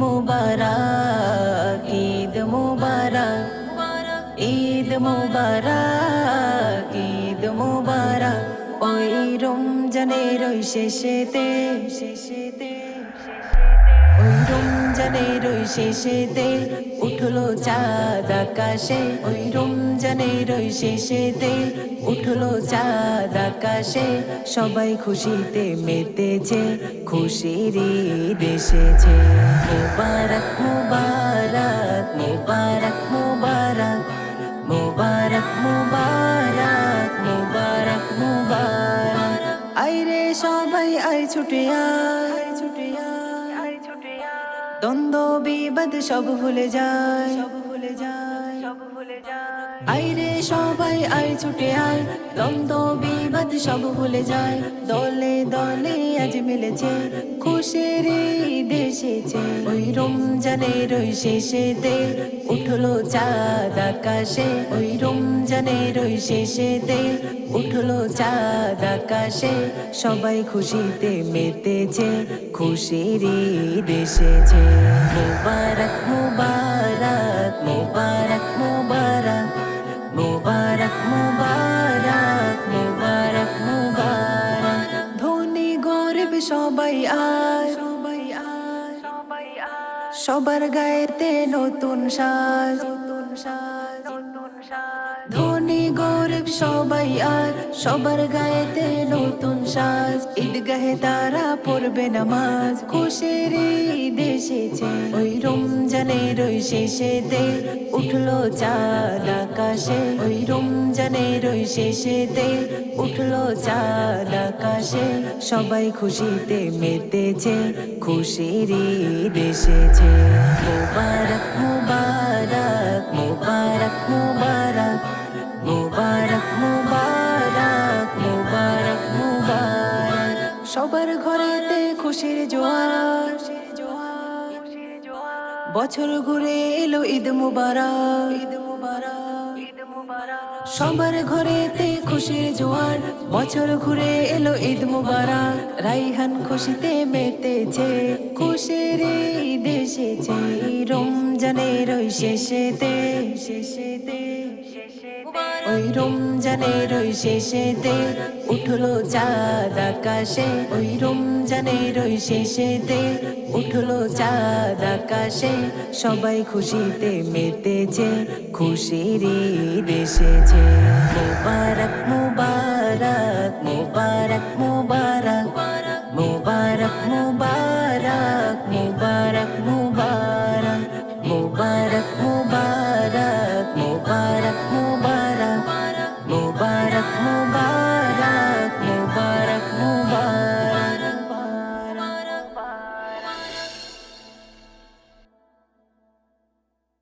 মুবারক ঈদ মুবারক ঈদ মুবারক ঈদ মুবারক। ওই রমজানের ওই শেষেতে শেষেতে ওই রমজান শেষেতে উঠল চাঁদ আকাশে, ওই রমজানের ওই শেষেতে উঠল চাঁদ আকাশে। সবাই খুশিতে মেতেছে, খুশির এসেছে। মোবারক মোবারক মোবারক মোবারক মোবারক মোবারক মোবারক মোবারক। আইরে সবাই, আই ছুটে আয় ছুটে আয়। দ্বন্দ্ব বিবাদ সব ভুলে যায়। সব ভুলে যায় সব ভুলে সবাই আই ছুটে আয়। দ্বন্দ্ব, বিবাদ সব ভুলে যায়। দলে দলে আজ মিলেছে, খুশির এসেছে। ওই রমজানের ওই শেষেতে উঠল চাঁদ আকাশে। ওই রমজানের ওই শেষেতে উঠল চাঁদ আকাশে। সবাই খুশিতে মেতেছে, খুশির এসেছে। মোবারক মোবারক মোবারক। মোবারক মোবারক মোবারক মোবারক মোবারক। ধনী গরিব সবাই আয় সবাই আয় সবার গায়েতে নতুন সাজ নতুন সাজ। সবাই আর সবার গায়েতে নতুন সাজ ঈদগাহে তারা পড়বে নামাজ খুশির ঈদ এসেছে ওই রমজানের ওই শেষেতে উঠল চাঁদ আকাশে ওই রমজানের ওই শেষেতে উঠল চাঁদ আকাশে সবাই খুশিতে মেতেছে খুশির ঈদ এসেছে মোবারক মোবারক মোবারক মোবারক মোবারক মুবারক মুবারক মুবারক। সবার ঘরেতে খুশির জোয়ার, বছর ঘুরে এলো ঈদ মুবারক। ঈদ মুবারক সবার ঘরেতে খুশির জোয়ার, বছর ঘুরে এলো ঈদ মুবারক। রাইহান খুশিতে মেতেছে, খুশির ঈদ এসেছে, রমজানের ওই শেষেতে শেষেতে। ওই রমজানের ওই শেষেতে উঠল চাঁদ আকাশে। ওই রমজানের ওই শেষেতে উঠল চাঁদ আকাশে। সবাই খুশিতে মেতেছে, খুশির মোবারক মুবারক মুবারক মুবারক মুবারক মুবারক